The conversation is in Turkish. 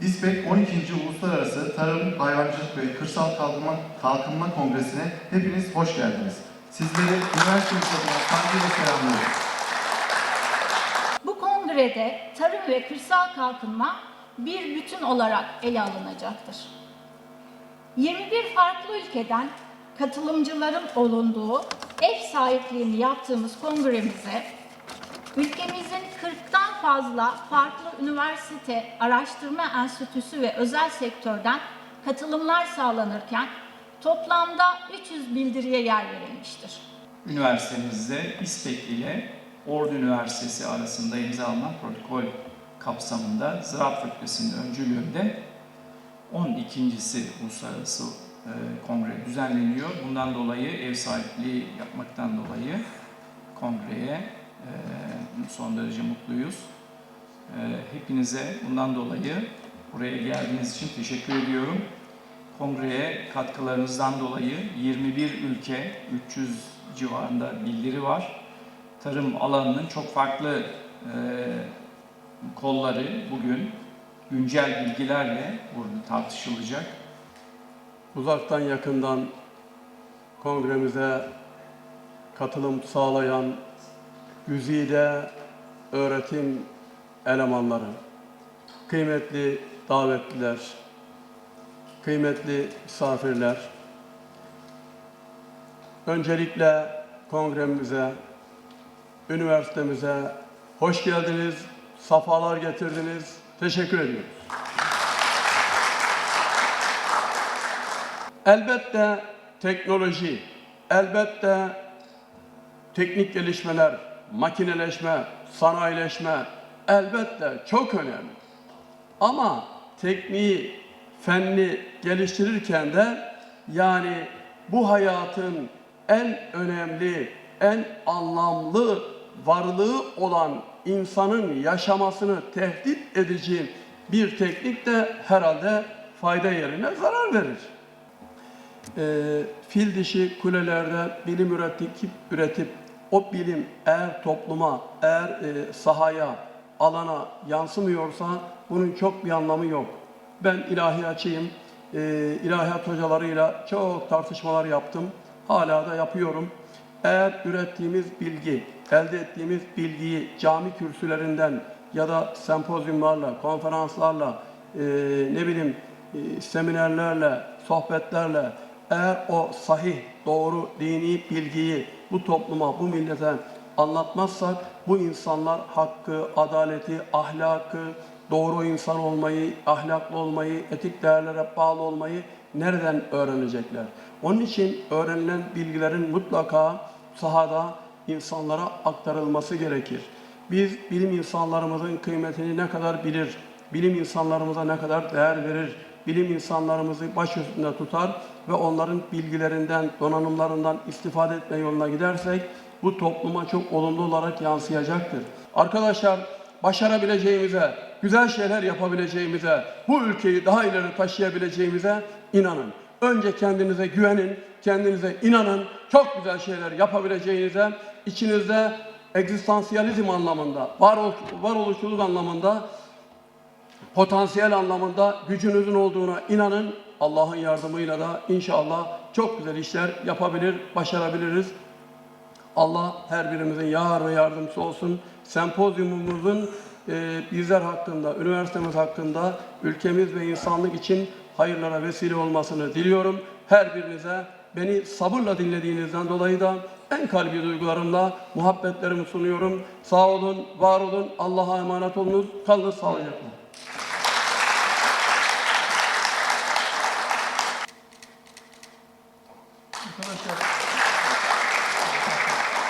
İSPEK 12. Uluslararası Tarım, Hayvancılık ve Kırsal Kalkınma, Kalkınma Kongresi'ne hepiniz hoş geldiniz. Sizleri üniversitemiz adına saygıyla selamlıyoruz. Bu kongrede tarım ve kırsal kalkınma bir bütün olarak ele alınacaktır. 21 farklı ülkeden katılımcıların olunduğu ev sahipliğini yaptığımız kongremize ülkemizin 40'tan fazla farklı üniversite, araştırma enstitüsü ve özel sektörden katılımlar sağlanırken toplamda 300 bildiriye yer verilmiştir. Üniversitemizde İSPEK ile Ordu Üniversitesi arasında imzalanan protokol kapsamında Ziraat Fakültesi'nin öncülüğünde 12.si Uluslararası e, Kongre düzenleniyor. Bundan dolayı ev sahipliği yapmaktan dolayı kongreye e, son derece mutluyuz. E, hepinize bundan dolayı buraya geldiğiniz için teşekkür ediyorum. Kongreye katkılarınızdan dolayı 21 ülke, 300 civarında bildiri var. Tarım alanının çok farklı e, kolları bugün güncel bilgilerle burada tartışılacak. uzaktan yakından kongremize katılım sağlayan güzide öğretim elemanları, kıymetli davetliler, kıymetli misafirler, öncelikle kongremize, üniversitemize hoş geldiniz, safalar getirdiniz. Teşekkür ediyoruz. Elbette teknoloji, elbette teknik gelişmeler, makineleşme, sanayileşme elbette çok önemli. Ama tekniği, fenni geliştirirken de yani bu hayatın en önemli, en anlamlı varlığı olan insanın yaşamasını tehdit edici bir teknik de herhalde fayda yerine zarar verir e, fil dişi kulelerde bilim üretip, üretip o bilim eğer topluma, eğer e, sahaya, alana yansımıyorsa bunun çok bir anlamı yok. Ben ilahiyatçıyım. E, ilahiyat hocalarıyla çok tartışmalar yaptım. Hala da yapıyorum. Eğer ürettiğimiz bilgi, elde ettiğimiz bilgiyi cami kürsülerinden ya da sempozyumlarla, konferanslarla, e, ne bileyim e, seminerlerle, sohbetlerle eğer o sahih, doğru dini bilgiyi bu topluma, bu millete anlatmazsak bu insanlar hakkı, adaleti, ahlakı, doğru insan olmayı, ahlaklı olmayı, etik değerlere bağlı olmayı nereden öğrenecekler? Onun için öğrenilen bilgilerin mutlaka sahada insanlara aktarılması gerekir. Biz bilim insanlarımızın kıymetini ne kadar bilir, bilim insanlarımıza ne kadar değer verir, bilim insanlarımızı baş üstünde tutar ve onların bilgilerinden, donanımlarından istifade etme yoluna gidersek bu topluma çok olumlu olarak yansıyacaktır. Arkadaşlar başarabileceğimize, güzel şeyler yapabileceğimize, bu ülkeyi daha ileri taşıyabileceğimize inanın. Önce kendinize güvenin, kendinize inanın. Çok güzel şeyler yapabileceğinize, içinizde egzistansiyalizm anlamında, varoluş, varoluşçuluk anlamında potansiyel anlamında gücünüzün olduğuna inanın. Allah'ın yardımıyla da inşallah çok güzel işler yapabilir, başarabiliriz. Allah her birimizin yar ve yardımcısı olsun. Sempozyumumuzun e, bizler hakkında, üniversitemiz hakkında, ülkemiz ve insanlık için hayırlara vesile olmasını diliyorum. Her birinize beni sabırla dinlediğinizden dolayı da en kalbi duygularımla muhabbetlerimi sunuyorum. Sağ olun, var olun, Allah'a emanet olunuz. Kalın sağlıcakla.